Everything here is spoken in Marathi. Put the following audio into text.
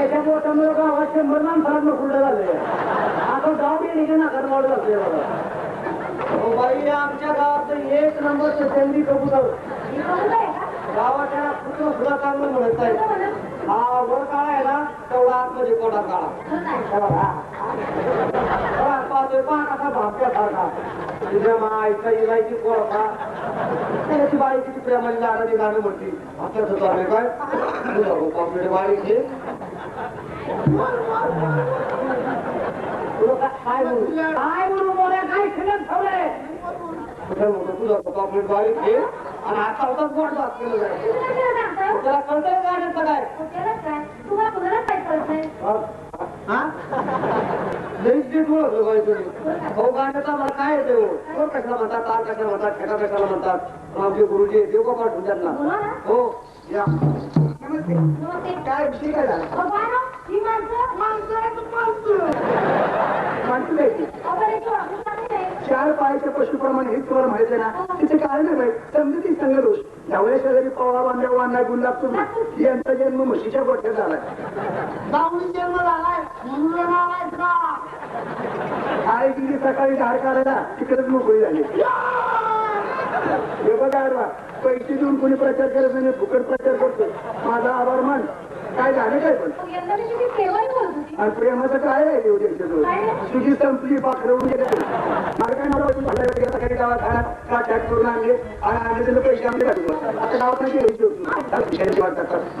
त्याच्या पोटामुळे गावात शंभर माणसाला खुलं झालंय. आता गाव गेली ना करमाड जातोय बघा. बाई आमच्या गावात एक नंबर सेंद्री कबूतर. गावाच्या कुठं सुद्धा चांगलं म्हणत आहे हा वर काळा आहे ना तेवढा आतमध्ये कोटा काळा. पाहतोय पहा कसा तुझ्या माईचा इलायची त्याची बाई किती प्रेमाने लाडाने गाणं म्हणते. काय? तुझा काय म्हणू काय म्हणू मोऱ्या काय शिल्लक ठेवलंय कुठं म्हणतो तुझा कॉम्प्युटर बारीक घे आणि आता होता गोड जात केलं जाय त्याला कळतंय गाण्याचं काय? लईच नीट ओळखलं बाई तुम्ही. गाण्याचा मला काय येते कोण कशाला म्हणतात ताल कशाला म्हणतात ठेका कशाला म्हणतात आमचे गुरुजी देव का पाठवून त्यांना हो या काय विषय काय झाला द्यायची चार पायाच्या पशुप्रमाणे हे तुम्हाला माहिती ना? तिथे काय नाही बाई समजती संघ दोष. त्यावेळी शेजारी पवळा बांध्या वांना गुण लागतो यांचा जन्म म्हशीच्या गोठ्यात झालाय बावळी जन्म झालाय. म्हणून आलाय का? आई गेली सकाळी धार काढायला. तिकडेच मोकळी झाली. हे बघा बा, पैसे देऊन कोणी प्रचार करत नाही फुकट प्रचार करतो माझा आभार मान. काय झालं काय पण? आणि प्रेमाचं काय तुझी संपली पाखरवून गेले. मला काय मला वाटून भरला गेला काही का टॅक करून आणले आणि आणले त्याला पैसे आणले का आता गावात नाही घ्यायची वाटतात